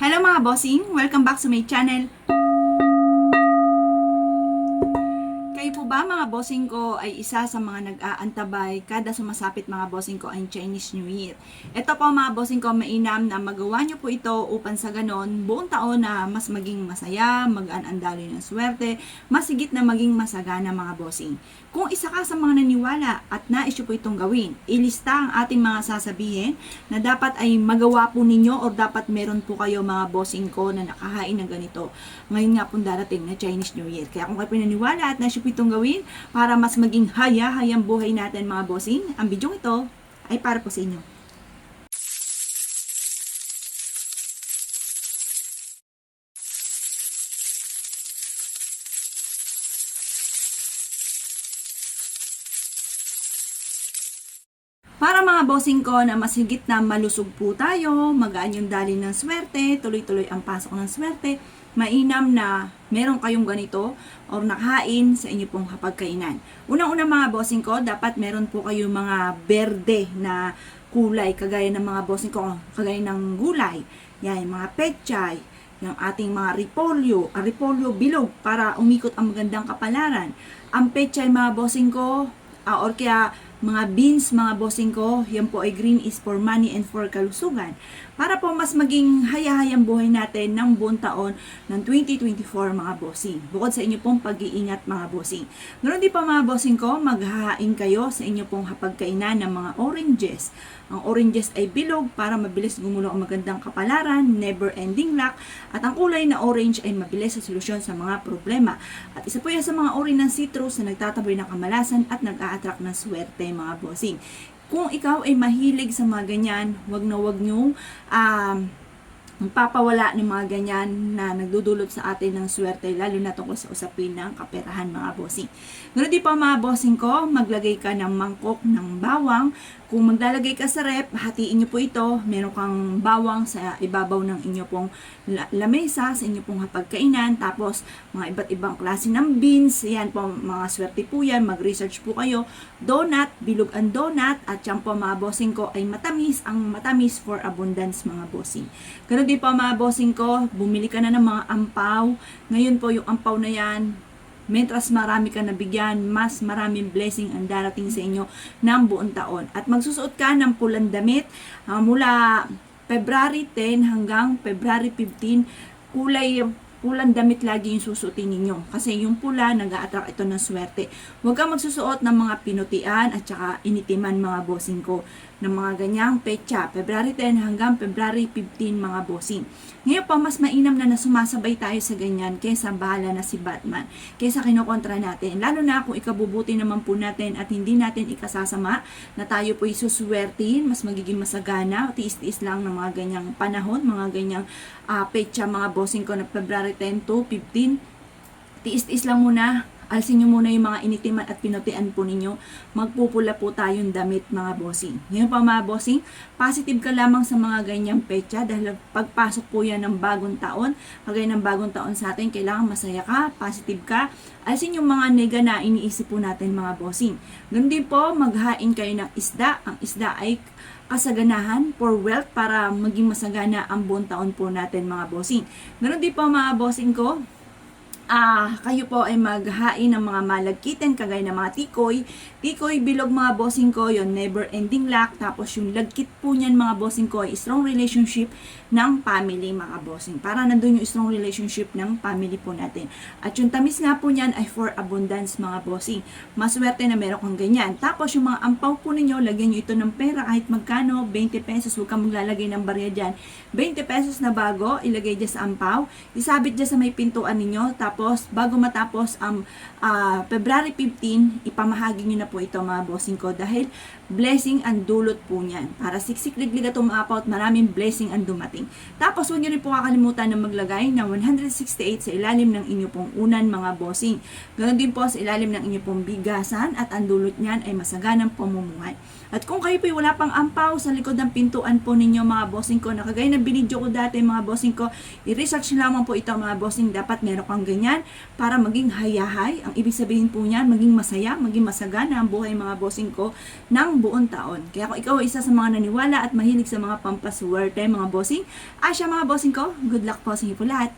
Hello mga bossing! Welcome back sa my channel. Ba mga bossing ko ay isa sa mga nag-aantabay kada sumasapit mga bossing ko ay Chinese New Year. Ito po mga bossing ko mainam na magawa nyo po ito upang sa ganon buong taon na mas maging masaya, magaan ang daloy ng swerte, mas higit na maging masagana mga bossing. Kung isa ka sa mga naniwala at nais nyo po itong gawin, ilista ang ating mga sasabihin na dapat ay magawa po ninyo o dapat meron po kayo mga bossing ko na nakahain ng ganito. Ngayon nga po darating na Chinese New Year. Kaya kung kayo pinaniwala at nais nyo po itong gawin para mas maging haya-hayang buhay natin mga bossing, ang bidyong ito ay para po sa inyo. Para mga bossing ko na mas higit na malusog po tayo, magaan yung dali ng swerte, tuloy-tuloy ang pasok ng swerte, mainam na meron kayong ganito or nakahain sa inyo pong hapagkainan. Unang-una mga bossing ko, dapat meron po kayong mga berde na kulay, kagaya ng mga bossing ko, kagaya ng gulay, yan, mga pechay, yung ating mga repolyo, ang repolyo bilog para umikot ang magandang kapalaran. Ang pechay mga bossing ko, ah, or kaya mga beans, mga bossing ko, yan po ay green is for money and for kalusugan. Para po mas maging haya-hayang buhay natin ng buong taon ng 2024 mga bossing. Bukod sa inyo pong pag-iingat mga bossing. Ganoon din pa mga bossing ko, maghahain kayo sa inyo pong hapagkainan ng mga oranges. Ang oranges ay bilog para mabilis gumulo ang magandang kapalaran, never ending luck, at ang kulay na orange ay mabilis sa solusyon sa mga problema. At isa po yan sa mga uri ng citrus na nagtataboy ng kamalasan at nag-a-attract ng swerte mga bossing. Kung ikaw ay mahilig sa mga ganyan, wag na wag nyo um, magpapawala ng mga ganyan na nagdudulot sa atin ng swerte, lalo na tungkol sa usapin ng kaperahan mga bossing. Ganoon din pa mga bossing ko, maglagay ka ng mangkok ng bawang. Kung maglalagay ka sa rep, hatiin nyo po ito. Meron kang bawang sa ibabaw ng inyo pong la- lamesa, sa inyo pong hapagkainan. Tapos, mga iba't ibang klase ng beans. Yan po, mga swerte po yan. Mag-research po kayo. Donut, bilog ang donut. At yan po mga bossing ko ay matamis. Ang matamis for abundance mga bossing. Ganun din po mga bossing ko, bumili ka na ng mga ampaw. Ngayon po yung ampaw na yan, Mentras marami ka nabigyan, mas maraming blessing ang darating sa inyo ng buong taon. At magsusuot ka ng pulang damit ah, mula February 10 hanggang February 15, kulay pulang damit lagi yung susuotin ninyo. Kasi yung pula, nag attract ito ng swerte. Huwag kang magsusuot ng mga pinutian at saka initiman mga bossing ko ng mga ganyang pecha. February 10 hanggang February 15 mga bossing. Ngayon pa, mas mainam na na sumasabay tayo sa ganyan kaysa bahala na si Batman. Kaysa kinokontra natin. Lalo na kung ikabubuti naman po natin at hindi natin ikasasama na tayo po isuswertin, mas magiging masagana, tiis-tiis lang ng mga ganyang panahon, mga ganyang uh, pecha, mga bossing ko na February 10 to 15. Tiis-tiis lang muna, alsin nyo muna yung mga initiman at pinutian po ninyo. Magpupula po tayong damit mga bossing. Ngayon pa mga bossing, positive ka lamang sa mga ganyang pecha dahil pagpasok po yan ng bagong taon, kagaya ng bagong taon sa atin, kailangan masaya ka, positive ka, alsin yung mga nega na iniisip po natin mga bossing. Ganun din po, maghain kayo ng isda. Ang isda ay kasaganahan for wealth para maging masagana ang buong taon po natin mga bossing. Ganun din po mga bossing ko, ah kayo po ay maghain ng mga malagkitin kagaya ng mga tikoy. Tikoy, bilog mga bossing ko, yon never ending luck. Tapos yung lagkit po niyan mga bossing ko ay strong relationship ng family mga bossing. Para nandun yung strong relationship ng family po natin. At yung tamis nga po niyan ay for abundance mga bossing. Maswerte na meron kang ganyan. Tapos yung mga ampaw po ninyo, lagyan nyo ito ng pera kahit magkano, 20 pesos, huwag kang maglalagay ng barya dyan. 20 pesos na bago, ilagay dyan sa ampaw, isabit dyan sa may pintuan ninyo, tapos bago matapos ang ah, February 15, ipamahagi nyo na po ito mga bossing ko dahil blessing ang dulot po niyan. Para siksik liglig at umaapaw maraming blessing ang dumating. Tapos huwag nyo rin po kakalimutan na maglagay ng 168 sa ilalim ng inyo pong unan mga bossing. Ganon din po sa ilalim ng inyo pong bigasan at ang dulot niyan ay masaganang pamumuhay. At kung kayo po wala pang ampaw sa likod ng pintuan po ninyo mga bossing ko, na kagaya ng binidyo ko dati mga bossing ko, i-research lamang po ito mga bossing, dapat meron kang ganyan yan para maging hayahay. Ang ibig sabihin po niyan, maging masaya, maging masagana ang buhay mga bossing ko ng buong taon. Kaya kung ikaw isa sa mga naniwala at mahilig sa mga pampaswerte mga bossing, asya mga bossing ko, good luck po sa inyo po lahat.